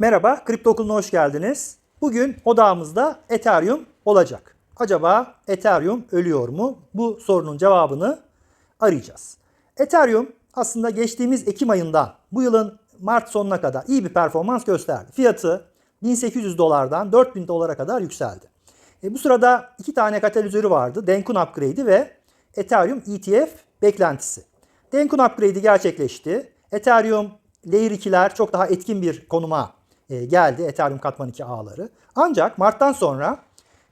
Merhaba, Kripto Okulu'na hoş geldiniz. Bugün odağımızda Ethereum olacak. Acaba Ethereum ölüyor mu? Bu sorunun cevabını arayacağız. Ethereum aslında geçtiğimiz Ekim ayından bu yılın Mart sonuna kadar iyi bir performans gösterdi. Fiyatı 1800 dolardan 4000 dolara kadar yükseldi. E, bu sırada iki tane katalizörü vardı. Denkun Upgrade'i ve Ethereum ETF beklentisi. Denkun Upgrade'i gerçekleşti. Ethereum Layer 2'ler çok daha etkin bir konuma e, geldi. Ethereum Katman 2 ağları. Ancak Mart'tan sonra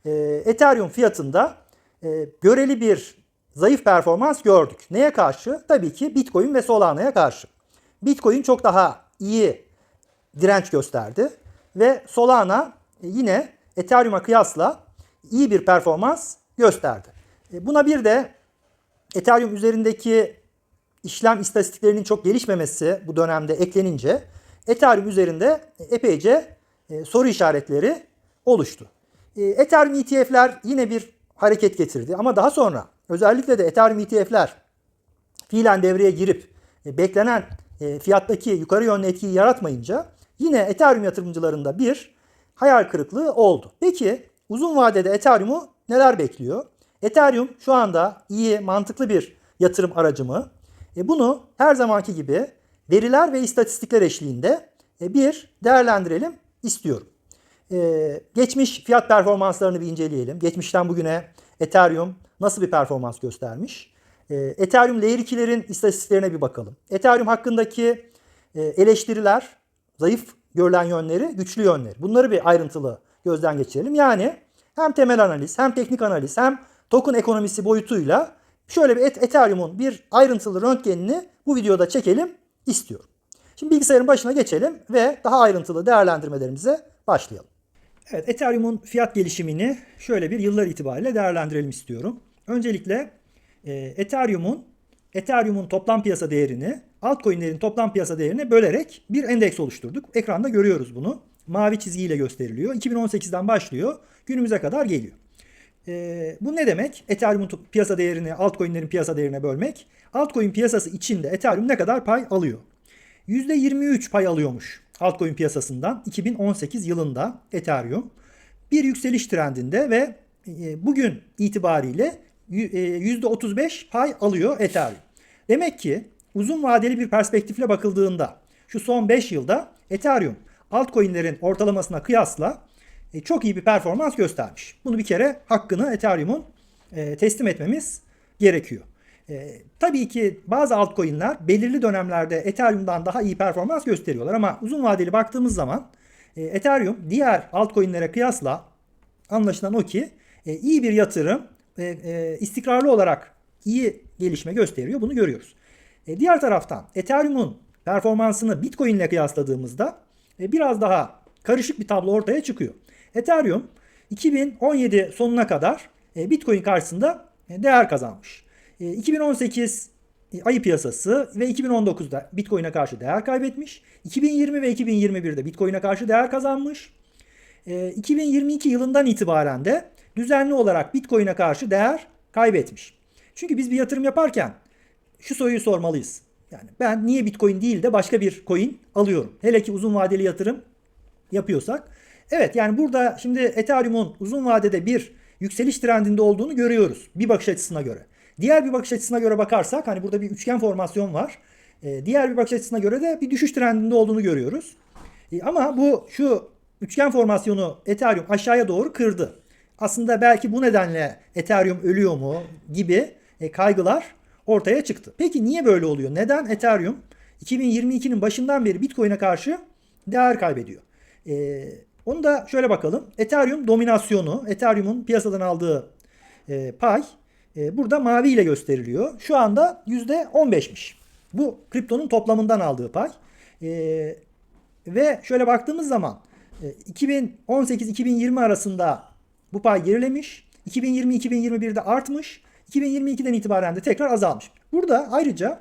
e, Ethereum fiyatında e, göreli bir zayıf performans gördük. Neye karşı? Tabii ki Bitcoin ve Solana'ya karşı. Bitcoin çok daha iyi direnç gösterdi ve Solana yine Ethereum'a kıyasla iyi bir performans gösterdi. Buna bir de Ethereum üzerindeki işlem istatistiklerinin çok gelişmemesi bu dönemde eklenince Ethereum üzerinde epeyce e, soru işaretleri oluştu. E, Ethereum ETF'ler yine bir hareket getirdi ama daha sonra özellikle de Ethereum ETF'ler fiilen devreye girip e, beklenen fiyattaki yukarı yönlü etkiyi yaratmayınca yine Ethereum yatırımcılarında bir hayal kırıklığı oldu. Peki uzun vadede Ethereum'u neler bekliyor? Ethereum şu anda iyi, mantıklı bir yatırım aracı mı? E, bunu her zamanki gibi veriler ve istatistikler eşliğinde e, bir değerlendirelim istiyorum. E, geçmiş fiyat performanslarını bir inceleyelim. Geçmişten bugüne Ethereum nasıl bir performans göstermiş? E, Ethereum Layer 2'lerin istatistiklerine bir bakalım. Ethereum hakkındaki eleştiriler, zayıf görülen yönleri, güçlü yönleri. Bunları bir ayrıntılı gözden geçirelim. Yani hem temel analiz, hem teknik analiz, hem token ekonomisi boyutuyla şöyle bir Et- Ethereum'un bir ayrıntılı röntgenini bu videoda çekelim istiyorum. Şimdi bilgisayarın başına geçelim ve daha ayrıntılı değerlendirmelerimize başlayalım. Evet, Ethereum'un fiyat gelişimini şöyle bir yıllar itibariyle değerlendirelim istiyorum. Öncelikle e, Ethereum'un Ethereum'un toplam piyasa değerini altcoin'lerin toplam piyasa değerine bölerek bir endeks oluşturduk. Ekranda görüyoruz bunu. Mavi çizgiyle gösteriliyor. 2018'den başlıyor. Günümüze kadar geliyor. E, bu ne demek? Ethereum'un piyasa değerini altcoin'lerin piyasa değerine bölmek. Altcoin piyasası içinde Ethereum ne kadar pay alıyor? %23 pay alıyormuş altcoin piyasasından 2018 yılında Ethereum. Bir yükseliş trendinde ve e, bugün itibariyle y- e, %35 pay alıyor Ethereum. Demek ki uzun vadeli bir perspektifle bakıldığında şu son 5 yılda Ethereum altcoin'lerin ortalamasına kıyasla e, çok iyi bir performans göstermiş. Bunu bir kere hakkını Ethereum'un e, teslim etmemiz gerekiyor. E, tabii ki bazı altcoin'ler belirli dönemlerde Ethereum'dan daha iyi performans gösteriyorlar ama uzun vadeli baktığımız zaman e, Ethereum diğer altcoin'lere kıyasla anlaşılan o ki e, iyi bir yatırım, e, e, istikrarlı olarak iyi gelişme gösteriyor. Bunu görüyoruz. E, diğer taraftan Ethereum'un performansını Bitcoin ile kıyasladığımızda e, biraz daha karışık bir tablo ortaya çıkıyor. Ethereum 2017 sonuna kadar e, Bitcoin karşısında e, değer kazanmış. E, 2018 ayı piyasası ve 2019'da Bitcoin'e karşı değer kaybetmiş. 2020 ve 2021'de Bitcoin'e karşı değer kazanmış. E, 2022 yılından itibaren de düzenli olarak Bitcoin'e karşı değer kaybetmiş. Çünkü biz bir yatırım yaparken şu soruyu sormalıyız. Yani ben niye Bitcoin değil de başka bir coin alıyorum? Hele ki uzun vadeli yatırım yapıyorsak. Evet yani burada şimdi Ethereum'un uzun vadede bir yükseliş trendinde olduğunu görüyoruz bir bakış açısına göre. Diğer bir bakış açısına göre bakarsak hani burada bir üçgen formasyon var. Ee, diğer bir bakış açısına göre de bir düşüş trendinde olduğunu görüyoruz. Ee, ama bu şu üçgen formasyonu Ethereum aşağıya doğru kırdı. Aslında belki bu nedenle Ethereum ölüyor mu gibi e, kaygılar ortaya çıktı. Peki niye böyle oluyor? Neden Ethereum 2022'nin başından beri Bitcoin'e karşı değer kaybediyor? Ee, onu da şöyle bakalım. Ethereum dominasyonu, Ethereum'un piyasadan aldığı e, pay e, burada mavi ile gösteriliyor. Şu anda %15'miş. Bu kriptonun toplamından aldığı pay. E, ve şöyle baktığımız zaman e, 2018-2020 arasında bu pay gerilemiş. 2020-2021'de artmış. 2022'den itibaren de tekrar azalmış. Burada ayrıca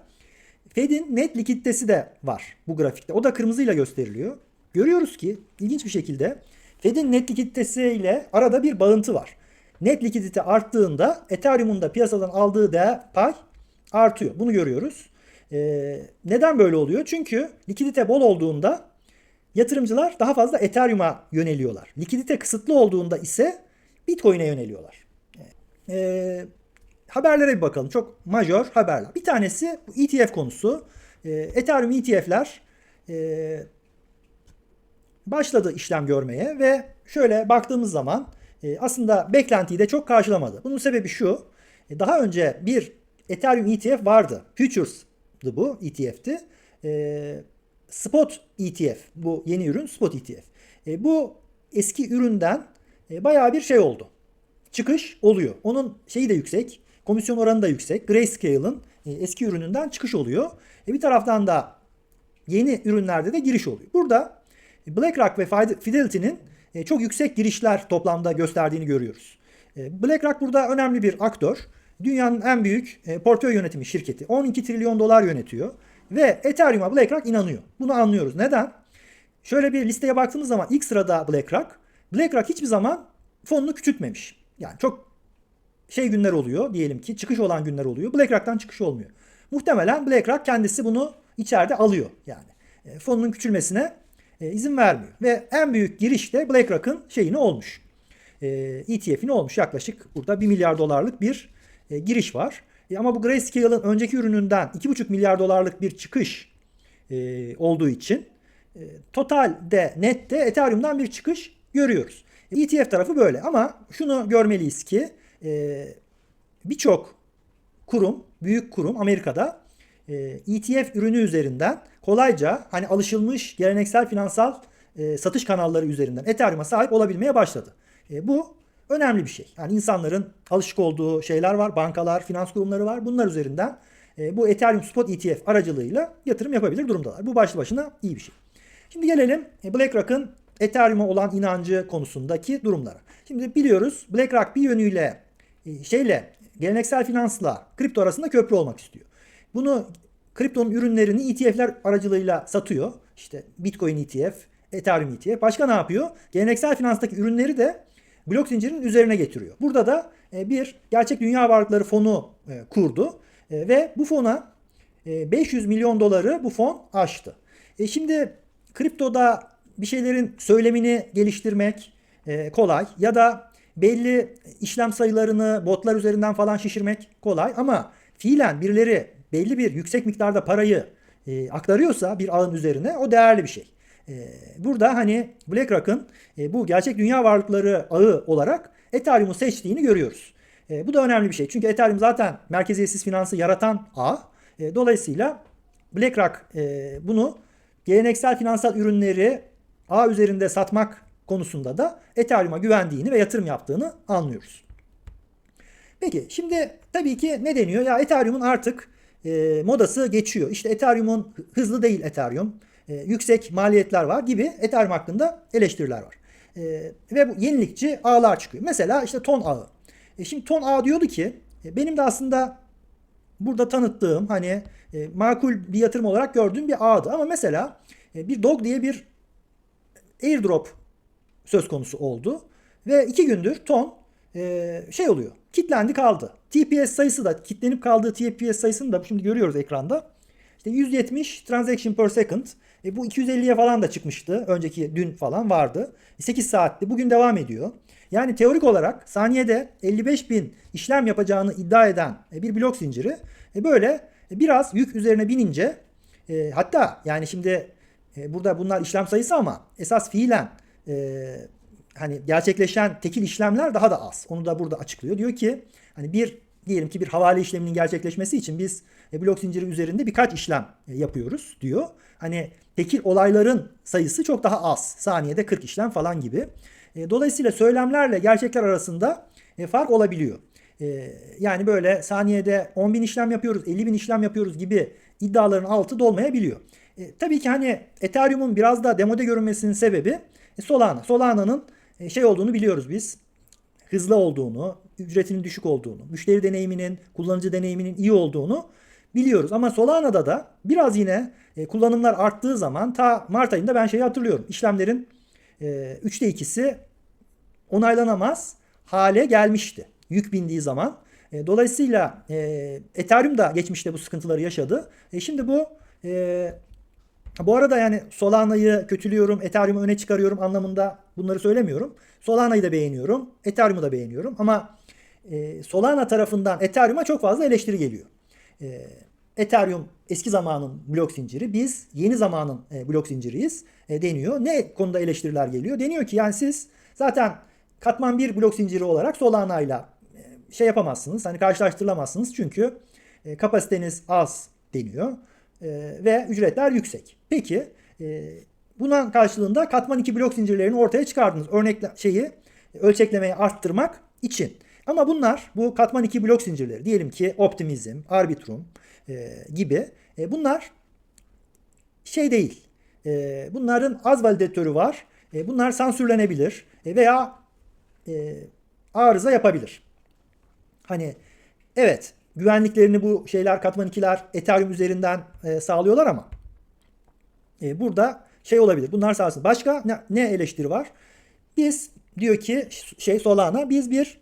Fed'in net likiditesi de var bu grafikte. O da kırmızıyla gösteriliyor. Görüyoruz ki ilginç bir şekilde Fed'in net likiditesi ile arada bir bağıntı var. Net likidite arttığında Ethereum'un da piyasadan aldığı değer pay artıyor. Bunu görüyoruz. Ee, neden böyle oluyor? Çünkü likidite bol olduğunda yatırımcılar daha fazla Ethereum'a yöneliyorlar. Likidite kısıtlı olduğunda ise Bitcoin'e yöneliyorlar. Ee, haberlere bir bakalım. Çok majör haberler. Bir tanesi bu ETF konusu. Ee, Ethereum ETF'ler e, başladı işlem görmeye ve şöyle baktığımız zaman e, aslında beklentiyi de çok karşılamadı. Bunun sebebi şu. e, daha önce bir Ethereum ETF vardı. Futures'dı bu ETF'ti. E, Spot ETF bu yeni ürün Spot ETF. E, bu eski üründen e, bayağı bir şey oldu. Çıkış oluyor. Onun şeyi de yüksek. Komisyon oranı da yüksek. Grayscale'ın eski ürününden çıkış oluyor. Bir taraftan da yeni ürünlerde de giriş oluyor. Burada BlackRock ve Fidelity'nin e, çok yüksek girişler toplamda gösterdiğini görüyoruz. E, BlackRock burada önemli bir aktör. Dünyanın en büyük e, portföy yönetimi şirketi. 12 trilyon dolar yönetiyor. Ve Ethereum'a BlackRock inanıyor. Bunu anlıyoruz. Neden? Şöyle bir listeye baktığımız zaman ilk sırada BlackRock. BlackRock hiçbir zaman fonunu küçültmemiş. Yani çok şey günler oluyor diyelim ki çıkış olan günler oluyor. BlackRock'tan çıkış olmuyor. Muhtemelen BlackRock kendisi bunu içeride alıyor yani. Fonunun küçülmesine e, izin vermiyor. Ve en büyük giriş de BlackRock'ın şeyini olmuş. E, ETF'ini olmuş. Yaklaşık burada 1 milyar dolarlık bir e, giriş var. E, ama bu Grayscale'ın önceki ürününden 2,5 milyar dolarlık bir çıkış e, olduğu için e, totalde nette Ethereum'dan bir çıkış görüyoruz. ETF tarafı böyle ama şunu görmeliyiz ki e, birçok kurum, büyük kurum Amerika'da e, ETF ürünü üzerinden kolayca hani alışılmış geleneksel finansal e, satış kanalları üzerinden Ethereum'a sahip olabilmeye başladı. E, bu önemli bir şey. Yani insanların alışık olduğu şeyler var, bankalar, finans kurumları var. Bunlar üzerinden e, bu Ethereum Spot ETF aracılığıyla yatırım yapabilir durumdalar. Bu başlı başına iyi bir şey. Şimdi gelelim e, BlackRock'ın Ethereum'a olan inancı konusundaki durumlara. Şimdi biliyoruz BlackRock bir yönüyle e, şeyle geleneksel finansla kripto arasında köprü olmak istiyor. Bunu kriptonun ürünlerini ETF'ler aracılığıyla satıyor. İşte Bitcoin ETF, Ethereum ETF. Başka ne yapıyor? Geleneksel finanstaki ürünleri de blok zincirinin üzerine getiriyor. Burada da e, bir gerçek dünya varlıkları fonu e, kurdu ve bu fona 500 milyon doları bu fon aştı. Şimdi kriptoda bir şeylerin söylemini geliştirmek kolay ya da belli işlem sayılarını botlar üzerinden falan şişirmek kolay ama fiilen birileri belli bir yüksek miktarda parayı e, aktarıyorsa bir ağın üzerine o değerli bir şey. E, burada hani BlackRock'ın e, bu gerçek dünya varlıkları ağı olarak Ethereum'u seçtiğini görüyoruz. E, bu da önemli bir şey. Çünkü Ethereum zaten merkeziyetsiz finansı yaratan ağ. E, dolayısıyla BlackRock e, bunu geleneksel finansal ürünleri ağ üzerinde satmak konusunda da Ethereum'a güvendiğini ve yatırım yaptığını anlıyoruz. Peki şimdi tabii ki ne deniyor? Ya Ethereum'un artık e, modası geçiyor. İşte Ethereum'un hızlı değil Ethereum. E, yüksek maliyetler var gibi Ethereum hakkında eleştiriler var. E, ve bu yenilikçi ağlar çıkıyor. Mesela işte ton ağı. E, şimdi ton ağı diyordu ki e, benim de aslında burada tanıttığım hani e, makul bir yatırım olarak gördüğüm bir ağdı. Ama mesela e, bir dog diye bir airdrop söz konusu oldu. Ve iki gündür ton e, şey oluyor. Kitlendi kaldı. TPS sayısı da kitlenip kaldığı TPS sayısını da şimdi görüyoruz ekranda. İşte 170 transaction per second. E, bu 250'ye falan da çıkmıştı. Önceki dün falan vardı. 8 e, saatti. Bugün devam ediyor. Yani teorik olarak saniyede 55 bin işlem yapacağını iddia eden e, bir blok zinciri böyle biraz yük üzerine binince hatta yani şimdi burada bunlar işlem sayısı ama esas fiilen hani gerçekleşen tekil işlemler daha da az. Onu da burada açıklıyor. Diyor ki hani bir diyelim ki bir havale işleminin gerçekleşmesi için biz e, blok zinciri üzerinde birkaç işlem e, yapıyoruz diyor. Hani tekil olayların sayısı çok daha az. Saniyede 40 işlem falan gibi. E, dolayısıyla söylemlerle gerçekler arasında fark olabiliyor. Yani böyle saniyede 10 bin işlem yapıyoruz, 50 bin işlem yapıyoruz gibi iddiaların altı dolmayabiliyor. E, tabii ki hani Ethereum'un biraz da demode görünmesinin sebebi Solana. Solana'nın şey olduğunu biliyoruz biz. Hızlı olduğunu, ücretinin düşük olduğunu, müşteri deneyiminin, kullanıcı deneyiminin iyi olduğunu biliyoruz. Ama Solana'da da biraz yine e, kullanımlar arttığı zaman ta Mart ayında ben şeyi hatırlıyorum. İşlemlerin e, üçte ikisi onaylanamaz hale gelmişti. Yük bindiği zaman. E, dolayısıyla e, Ethereum da geçmişte bu sıkıntıları yaşadı. E, şimdi bu e, Bu arada yani Solana'yı kötülüyorum, Ethereum'u öne çıkarıyorum anlamında bunları söylemiyorum. Solana'yı da beğeniyorum, Ethereum'u da beğeniyorum ama e, Solana tarafından Ethereum'a çok fazla eleştiri geliyor. E, Ethereum eski zamanın blok zinciri, biz yeni zamanın e, blok zinciriyiz e, deniyor. Ne konuda eleştiriler geliyor? Deniyor ki yani siz zaten katman bir blok zinciri olarak Solana ile e, şey yapamazsınız. Hani karşılaştırılamazsınız çünkü e, kapasiteniz az deniyor e, ve ücretler yüksek. Peki e, buna karşılığında katman 2 blok zincirlerini ortaya çıkardınız. Örnekle şeyi ölçeklemeyi arttırmak için. Ama bunlar bu katman 2 blok zincirleri diyelim ki Optimizm, Arbitrum e, gibi e, bunlar şey değil. Bunların az validatörü var. Bunlar sansürlenebilir veya arıza yapabilir. Hani evet güvenliklerini bu şeyler katman 2'ler Ethereum üzerinden e, sağlıyorlar ama e, burada şey olabilir. Bunlar sağlasın. Başka ne, ne eleştiri var? Biz diyor ki şey Solana biz bir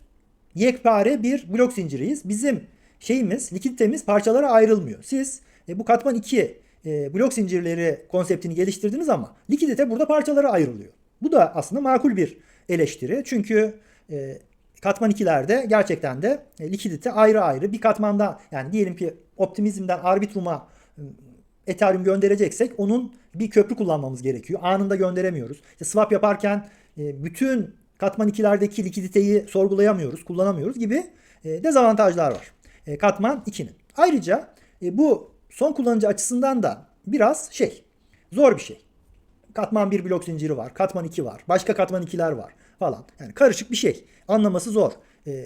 yekpare bir blok zinciriyiz. Bizim şeyimiz, likiditemiz parçalara ayrılmıyor. Siz e, bu katman 2 e, blok zincirleri konseptini geliştirdiniz ama likidite burada parçalara ayrılıyor. Bu da aslında makul bir eleştiri. Çünkü e, katman 2'lerde gerçekten de e, likidite ayrı ayrı bir katmanda yani diyelim ki optimizmden arbitruma e, Ethereum göndereceksek onun bir köprü kullanmamız gerekiyor. Anında gönderemiyoruz. İşte swap yaparken e, bütün katman 2'lerdeki likiditeyi sorgulayamıyoruz, kullanamıyoruz gibi e, dezavantajlar var. Katman 2'nin. Ayrıca bu son kullanıcı açısından da biraz şey, zor bir şey. Katman 1 blok zinciri var, katman 2 var, başka katman 2'ler var falan. Yani karışık bir şey. Anlaması zor. E,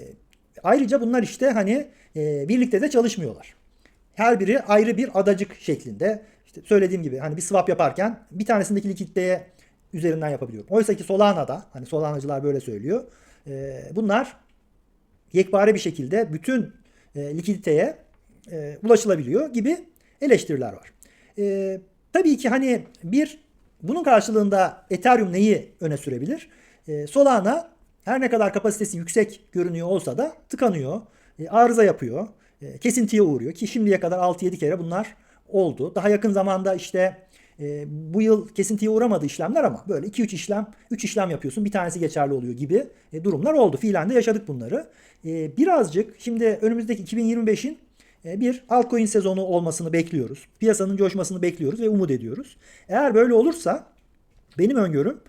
ayrıca bunlar işte hani e, birlikte de çalışmıyorlar. Her biri ayrı bir adacık şeklinde. İşte söylediğim gibi hani bir swap yaparken bir tanesindeki likiditeye üzerinden yapabiliyorum. Oysa ki Solana'da hani Solanacılar böyle söylüyor. E, bunlar yekpare bir şekilde bütün e, likiditeye e, ulaşılabiliyor gibi eleştiriler var. E, tabii ki hani bir bunun karşılığında Ethereum neyi öne sürebilir? E, Solana her ne kadar kapasitesi yüksek görünüyor olsa da tıkanıyor, e, arıza yapıyor, e, kesintiye uğruyor ki şimdiye kadar 6-7 kere bunlar oldu. Daha yakın zamanda işte e, bu yıl kesintiye uğramadı işlemler ama böyle 2-3 işlem, 3 işlem yapıyorsun bir tanesi geçerli oluyor gibi durumlar oldu. Fiilen de yaşadık bunları. Birazcık şimdi önümüzdeki 2025'in e, bir altcoin sezonu olmasını bekliyoruz. Piyasanın coşmasını bekliyoruz ve umut ediyoruz. Eğer böyle olursa benim öngörüm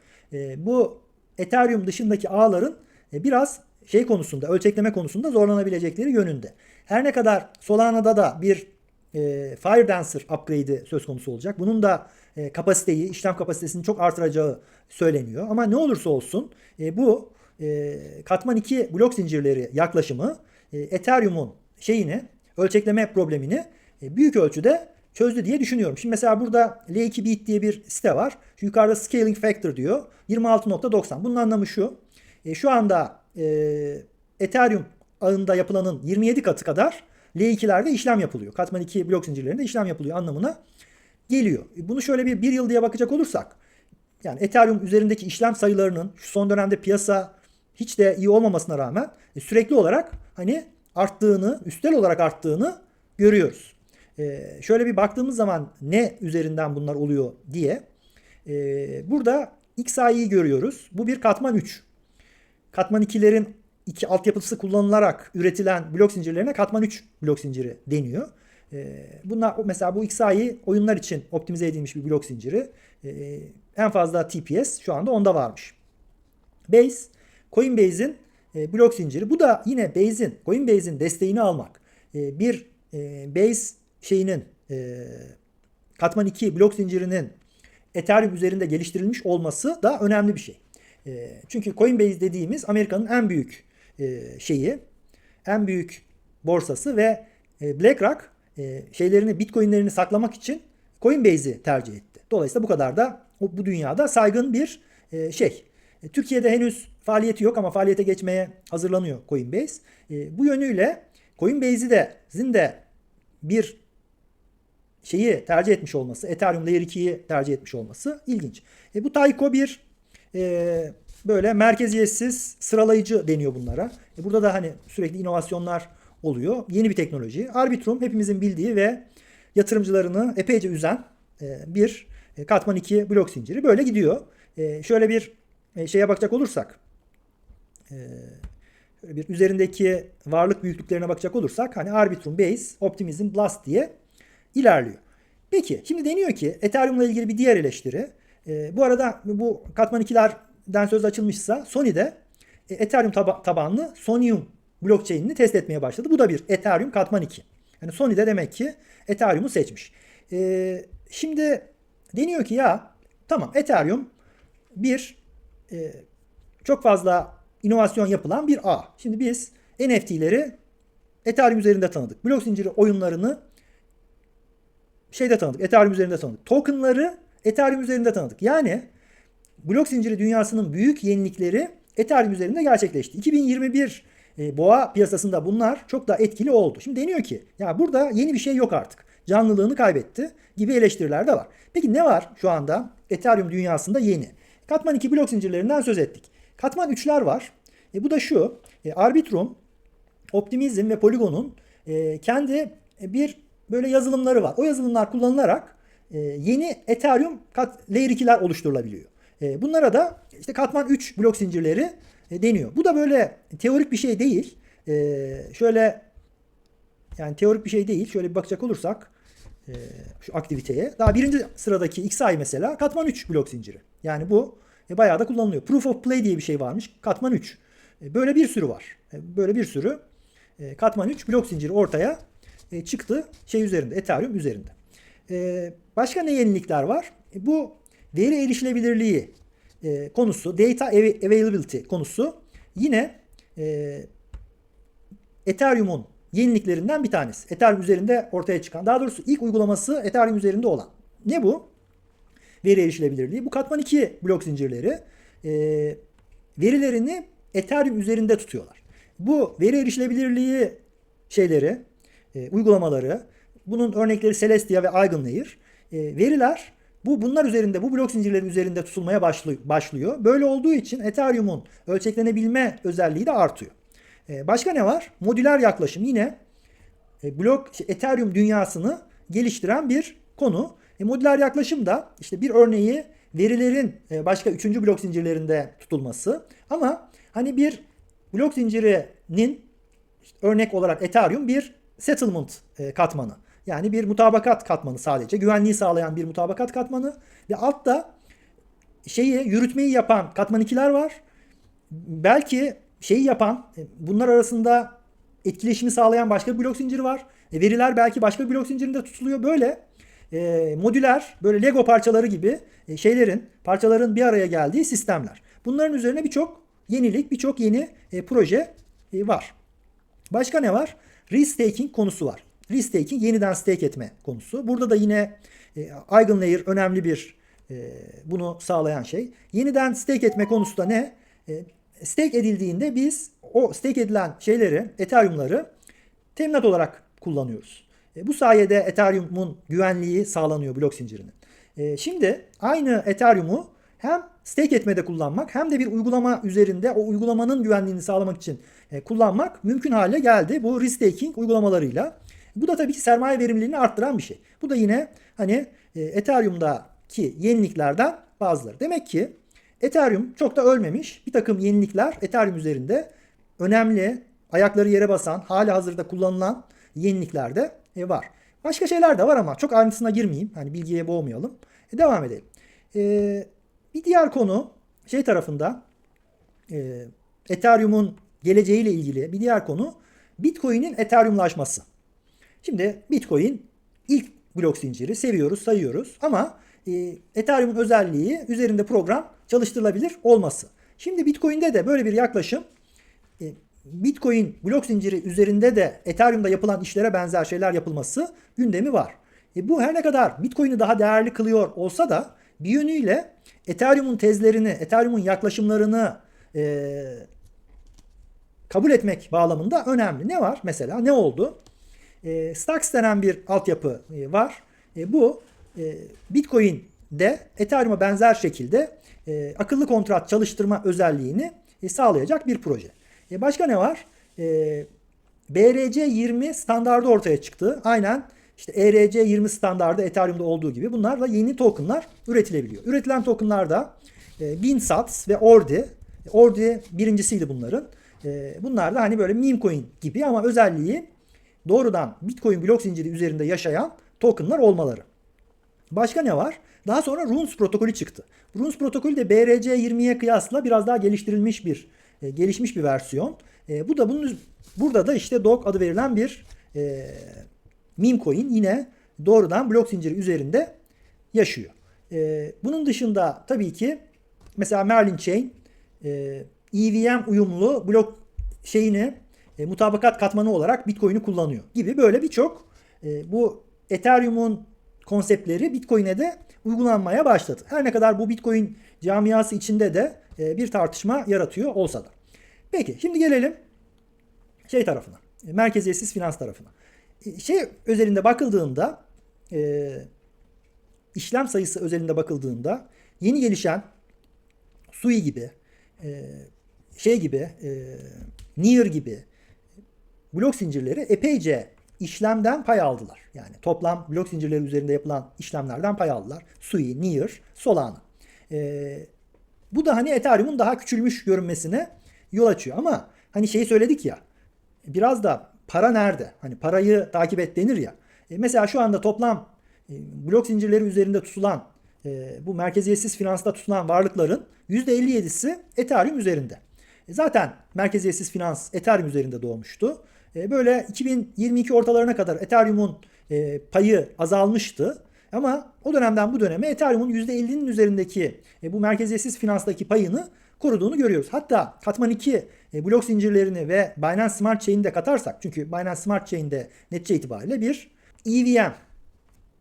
bu Ethereum dışındaki ağların e, biraz şey konusunda, ölçekleme konusunda zorlanabilecekleri yönünde. Her ne kadar Solana'da da bir e, Fire Dancer upgrade'i söz konusu olacak. Bunun da e, kapasiteyi, işlem kapasitesini çok artıracağı söyleniyor. Ama ne olursa olsun e, bu e, katman 2 blok zincirleri yaklaşımı e, Ethereum'un şeyini, ölçekleme problemini e, büyük ölçüde çözdü diye düşünüyorum. Şimdi mesela burada L2 Bit diye bir site var. Şu yukarıda scaling factor diyor. 26.90. Bunun anlamı şu. E, şu anda e, Ethereum ağında yapılanın 27 katı kadar L2'lerde işlem yapılıyor. Katman 2 blok zincirlerinde işlem yapılıyor anlamına geliyor. E, Bunu şöyle bir, bir yıl diye bakacak olursak yani Ethereum üzerindeki işlem sayılarının şu son dönemde piyasa hiç de iyi olmamasına rağmen e, sürekli olarak hani arttığını, üstel olarak arttığını görüyoruz. E, şöyle bir baktığımız zaman ne üzerinden bunlar oluyor diye e, burada XAI'yi görüyoruz. Bu bir katman 3. Katman 2'lerin iki altyapısı kullanılarak üretilen blok zincirlerine katman 3 blok zinciri deniyor. Ee, bunlar mesela bu XAI oyunlar için optimize edilmiş bir blok zinciri. Ee, en fazla TPS şu anda onda varmış. Base, Coinbase'in e, blok zinciri. Bu da yine Base'in, Coinbase'in desteğini almak. Bir e, Base şeyinin e, katman 2 blok zincirinin Ethereum üzerinde geliştirilmiş olması da önemli bir şey. E, çünkü Coinbase dediğimiz Amerika'nın en büyük e, şeyi, en büyük borsası ve e, BlackRock e, şeylerini, Bitcoin'lerini saklamak için Coinbase'i tercih etti. Dolayısıyla bu kadar da bu dünyada saygın bir e, şey. E, Türkiye'de henüz faaliyeti yok ama faaliyete geçmeye hazırlanıyor Coinbase. E, bu yönüyle Coinbase'i de sizin de bir şeyi tercih etmiş olması, Ethereum Layer 2'yi tercih etmiş olması ilginç. E, bu Taiko bir e, böyle merkeziyetsiz sıralayıcı deniyor bunlara. E, burada da hani sürekli inovasyonlar oluyor. Yeni bir teknoloji. Arbitrum hepimizin bildiği ve yatırımcılarını epeyce üzen e, bir E, katman 2 blok zinciri böyle gidiyor. E, şöyle bir e, şeye bakacak olursak e, bir üzerindeki varlık büyüklüklerine bakacak olursak hani Arbitrum, Base, Optimism, Blast diye ilerliyor. Peki şimdi deniyor ki Ethereum'la ilgili bir diğer eleştiri. E, bu arada bu katman 2'lerden söz açılmışsa Sony'de e, Ethereum taba- tabanlı Sonium blockchain'ini test etmeye başladı. Bu da bir Ethereum katman 2. Yani Sony de demek ki Ethereum'u seçmiş. E, şimdi deniyor ki ya tamam Ethereum bir e, çok fazla inovasyon yapılan bir ağ. Şimdi biz NFT'leri Ethereum üzerinde tanıdık. Blok zinciri oyunlarını şeyde tanıdık. Ethereum üzerinde tanıdık. Tokenları Ethereum üzerinde tanıdık. Yani blok zinciri dünyasının büyük yenilikleri Ethereum üzerinde gerçekleşti. 2021 e, boğa piyasasında bunlar çok daha etkili oldu. Şimdi deniyor ki ya burada yeni bir şey yok artık. Canlılığını kaybetti gibi eleştiriler de var. Peki ne var şu anda Ethereum dünyasında yeni? Katman 2 blok zincirlerinden söz ettik. Katman 3'ler var. E, bu da şu. E, Arbitrum, Optimism ve Polygon'un e, kendi bir böyle yazılımları var. O yazılımlar kullanılarak e, yeni Ethereum kat, Layer 2'ler oluşturulabiliyor. E, bunlara da işte katman 3 blok zincirleri e, deniyor. Bu da böyle teorik bir şey değil. E, şöyle yani teorik bir şey değil. Şöyle bir bakacak olursak e, şu aktiviteye. Daha birinci sıradaki XI mesela katman 3 blok zinciri. Yani bu e, bayağı da kullanılıyor. Proof of play diye bir şey varmış. Katman 3. E, böyle bir sürü var. E, böyle bir sürü e, katman 3 blok zinciri ortaya e, çıktı şey üzerinde, Ethereum üzerinde. E, başka ne yenilikler var? E, bu veri erişilebilirliği konusu, data av- availability konusu yine Ethereum'un yeniliklerinden bir tanesi. Ethereum üzerinde ortaya çıkan, daha doğrusu ilk uygulaması Ethereum üzerinde olan. Ne bu? Veri erişilebilirliği. Bu katman 2 blok zincirleri verilerini Ethereum üzerinde tutuyorlar. Bu veri erişilebilirliği şeyleri, e, uygulamaları, bunun örnekleri Celestia ve EigenLayer. E, veriler bu bunlar üzerinde, bu blok zincirleri üzerinde tutulmaya başlıyor. Böyle olduğu için Ethereum'un ölçeklenebilme özelliği de artıyor. E, başka ne var? Modüler yaklaşım yine e, blok şey, Ethereum dünyasını geliştiren bir konu. E, modüler yaklaşım da işte bir örneği verilerin e, başka üçüncü blok zincirlerinde tutulması. Ama hani bir blok zincirinin işte örnek olarak Ethereum bir settlement e, katmanı. Yani bir mutabakat katmanı sadece. Güvenliği sağlayan bir mutabakat katmanı. Ve altta şeyi yürütmeyi yapan katman 2'ler var. Belki şeyi yapan e, bunlar arasında etkileşimi sağlayan başka bir blok zinciri var. E, veriler belki başka bir blok zincirinde tutuluyor. Böyle e, modüler böyle Lego parçaları gibi e, şeylerin parçaların bir araya geldiği sistemler. Bunların üzerine birçok yenilik, birçok yeni e, proje e, var. Başka ne var? Restaking konusu var. Restaking yeniden stake etme konusu. Burada da yine e, EigenLayer önemli bir e, bunu sağlayan şey. Yeniden stake etme konusu da ne? E, stake edildiğinde biz o stake edilen şeyleri, Ethereum'ları teminat olarak kullanıyoruz. Bu sayede Ethereum'un güvenliği sağlanıyor blok zincirinin. Şimdi aynı Ethereum'u hem stake etmede kullanmak hem de bir uygulama üzerinde o uygulamanın güvenliğini sağlamak için e, kullanmak mümkün hale geldi bu restaking uygulamalarıyla. Bu da tabii ki sermaye verimliliğini arttıran bir şey. Bu da yine hani e, Ethereum'daki yeniliklerden bazıları. Demek ki Ethereum çok da ölmemiş. Bir takım yenilikler Ethereum üzerinde önemli, ayakları yere basan, hali hazırda kullanılan yenilikler de e, var. Başka şeyler de var ama çok ayrıntısına girmeyeyim. Hani bilgiye boğmayalım. E, devam edelim. E, bir diğer konu şey tarafında e, Ethereum'un geleceğiyle ilgili bir diğer konu Bitcoin'in Ethereum'laşması. Şimdi Bitcoin ilk blok zinciri seviyoruz, sayıyoruz ama e, Ethereum'un özelliği üzerinde program çalıştırılabilir olması. Şimdi Bitcoin'de de böyle bir yaklaşım e, Bitcoin blok zinciri üzerinde de Ethereum'da yapılan işlere benzer şeyler yapılması gündemi var. E, bu her ne kadar Bitcoin'i daha değerli kılıyor olsa da bir yönüyle Ethereum'un tezlerini, Ethereum'un yaklaşımlarını e, kabul etmek bağlamında önemli. Ne var? Mesela ne oldu? E, Stacks denen bir altyapı e, var. E, bu e, Bitcoin'de Ethereum'a benzer şekilde e, akıllı kontrat çalıştırma özelliğini e, sağlayacak bir proje. E, başka ne var? E, BRC20 standardı ortaya çıktı. Aynen işte E ERC20 standardı Ethereum'da olduğu gibi bunlarla yeni tokenlar üretilebiliyor. Üretilen tokenlar da e, Binsats ve Ordi. Ordi birincisiydi bunların. E, bunlar da hani böyle meme coin gibi ama özelliği doğrudan Bitcoin blok zinciri üzerinde yaşayan tokenlar olmaları. Başka ne var? Daha sonra Runes protokolü çıktı. Runes protokolü de BRC20'ye kıyasla biraz daha geliştirilmiş bir e, gelişmiş bir versiyon. E, bu da bunun burada da işte DOG adı verilen bir e, meme yine doğrudan blok zinciri üzerinde yaşıyor. E, bunun dışında tabii ki mesela Merlin Chain e, EVM uyumlu blok şeyini e, mutabakat katmanı olarak Bitcoin'i kullanıyor gibi böyle birçok e, bu Ethereum'un konseptleri Bitcoin'e de uygulanmaya başladı. Her ne kadar bu Bitcoin camiası içinde de e, bir tartışma yaratıyor olsa da. Peki şimdi gelelim şey tarafına. e, Merkeziyetsiz finans tarafına. E, Şey özelinde bakıldığında e, işlem sayısı özelinde bakıldığında yeni gelişen Sui gibi e, şey gibi e, Near gibi blok zincirleri epeyce işlemden pay aldılar. Yani toplam blok zincirleri üzerinde yapılan işlemlerden pay aldılar. Sui, Near, Solana. Ee, bu da hani Ethereum'un daha küçülmüş görünmesine yol açıyor. Ama hani şeyi söyledik ya biraz da para nerede? Hani parayı takip et denir ya. E, mesela şu anda toplam e, blok zincirleri üzerinde tutulan e, bu merkeziyetsiz finansta tutulan varlıkların %57'si Ethereum üzerinde. E, Zaten merkeziyetsiz finans Ethereum üzerinde doğmuştu. E, Böyle 2022 ortalarına kadar Ethereum'un e, payı azalmıştı. Ama o dönemden bu döneme Ethereum'un %50'nin üzerindeki e, bu merkeziyetsiz finanstaki payını koruduğunu görüyoruz. Hatta Katman 2 e, blok zincirlerini ve Binance Smart Chain'i de katarsak çünkü Binance Smart Chain'de netice itibariyle bir EVM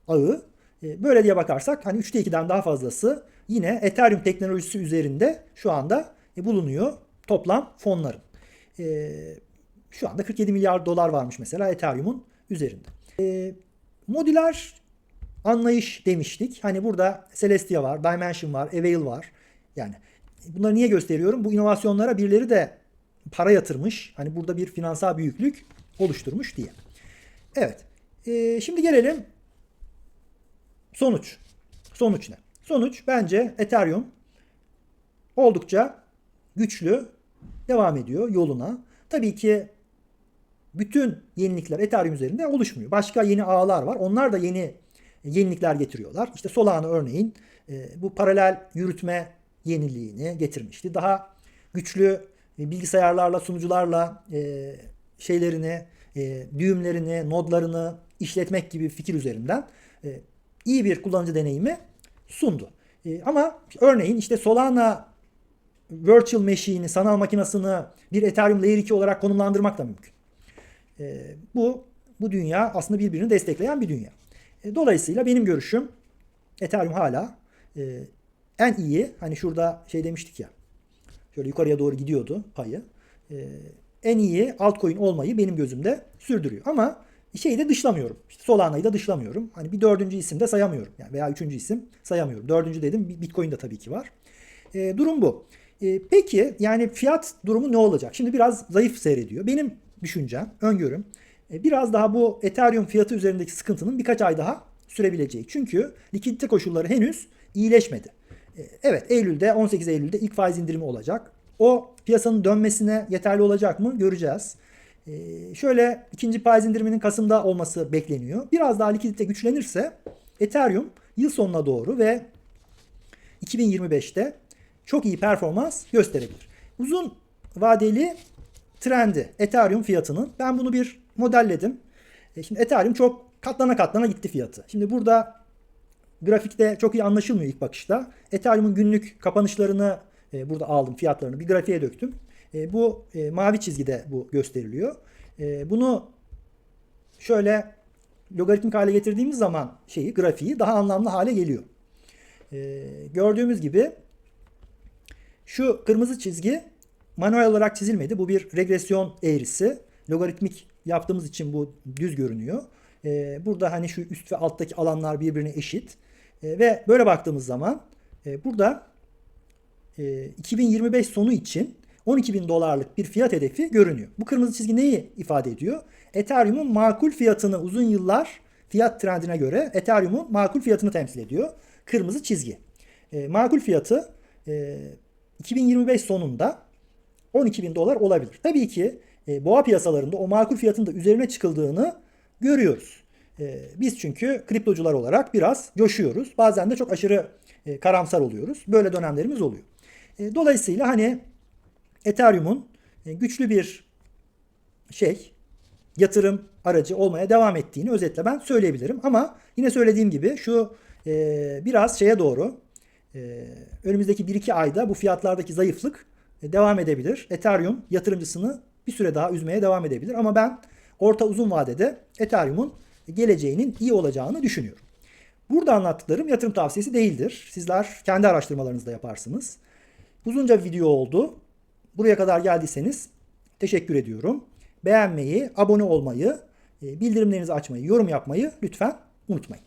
ağı. E, Böyle diye bakarsak hani 3'te 2'den daha fazlası yine Ethereum teknolojisi üzerinde şu anda e, bulunuyor toplam fonların. Şu anda 47 milyar dolar varmış mesela Ethereum'un üzerinde. Modüler anlayış demiştik. Hani burada Celestia var, Dimension var, Avail var. Yani bunları niye gösteriyorum? Bu inovasyonlara birileri de para yatırmış. Hani burada bir finansal büyüklük oluşturmuş diye. Evet. E, şimdi gelelim Sonuç. Sonuç ne? Sonuç bence Ethereum oldukça güçlü devam ediyor yoluna. Tabii ki bütün yenilikler Ethereum üzerinde oluşmuyor. Başka yeni ağlar var. Onlar da yeni yenilikler getiriyorlar. İşte Solana örneğin e, bu paralel yürütme yeniliğini getirmişti. Daha güçlü e, bilgisayarlarla, sunucularla e, şeylerini, e, düğümlerini, nodlarını işletmek gibi fikir üzerinden iyi bir kullanıcı deneyimi sundu. Ama örneğin işte Solana Virtual Machine'i, sanal makinasını bir Ethereum Layer 2 olarak konumlandırmak da mümkün. Bu bu dünya aslında birbirini destekleyen bir dünya. Dolayısıyla benim görüşüm Ethereum hala en iyi hani şurada şey demiştik ya şöyle yukarıya doğru gidiyordu payı. E, en iyi altcoin olmayı benim gözümde sürdürüyor. Ama şeyi de dışlamıyorum. İşte Solana'yı da dışlamıyorum. Hani bir dördüncü isim de sayamıyorum. Yani veya üçüncü isim sayamıyorum. Dördüncü dedim Bitcoin de tabii ki var. E, durum bu. E, peki yani fiyat durumu ne olacak? Şimdi biraz zayıf seyrediyor. Benim düşüncem, öngörüm e, biraz daha bu Ethereum fiyatı üzerindeki sıkıntının birkaç ay daha sürebileceği. Çünkü likidite koşulları henüz iyileşmedi. E, evet Eylül'de 18 Eylül'de ilk faiz indirimi olacak. O piyasanın dönmesine yeterli olacak mı göreceğiz. E, şöyle ikinci faiz indiriminin Kasım'da olması bekleniyor. Biraz daha likidite güçlenirse Ethereum yıl sonuna doğru ve 2025'te çok iyi performans gösterebilir. Uzun vadeli trendi Ethereum fiyatının ben bunu bir modelledim. E, şimdi Ethereum çok katlana katlana gitti fiyatı. Şimdi burada grafikte çok iyi anlaşılmıyor ilk bakışta. Ethereum'un günlük kapanışlarını e, burada aldım fiyatlarını bir grafiğe döktüm. E, bu e, mavi çizgide bu gösteriliyor. E, bunu şöyle logaritmik hale getirdiğimiz zaman şeyi grafiği daha anlamlı hale geliyor. E, gördüğümüz gibi şu kırmızı çizgi manuel olarak çizilmedi. Bu bir regresyon eğrisi. Logaritmik yaptığımız için bu düz görünüyor. E, burada hani şu üst ve alttaki alanlar birbirine eşit. E, ve böyle baktığımız zaman e, burada e, 2025 sonu için 12 bin dolarlık bir fiyat hedefi görünüyor. Bu kırmızı çizgi neyi ifade ediyor? Ethereum'un makul fiyatını uzun yıllar fiyat trendine göre Ethereum'un makul fiyatını temsil ediyor. Kırmızı çizgi. E, makul fiyatı e, 2025 sonunda 12 bin dolar olabilir. Tabii ki e, boğa piyasalarında o makul fiyatın da üzerine çıkıldığını görüyoruz. E, biz çünkü kriptocular olarak biraz coşuyoruz. Bazen de çok aşırı e, karamsar oluyoruz. Böyle dönemlerimiz oluyor. E, dolayısıyla hani Ethereum'un e, güçlü bir şey yatırım aracı olmaya devam ettiğini özetle ben söyleyebilirim. Ama yine söylediğim gibi şu biraz şeye doğru önümüzdeki 1-2 ayda bu fiyatlardaki zayıflık devam edebilir. Ethereum yatırımcısını bir süre daha üzmeye devam edebilir. Ama ben orta uzun vadede Ethereum'un geleceğinin iyi olacağını düşünüyorum. Burada anlattıklarım yatırım tavsiyesi değildir. Sizler kendi araştırmalarınızda yaparsınız. Uzunca video oldu. Buraya kadar geldiyseniz teşekkür ediyorum. Beğenmeyi, abone olmayı, e, bildirimlerinizi açmayı, yorum yapmayı lütfen unutmayın.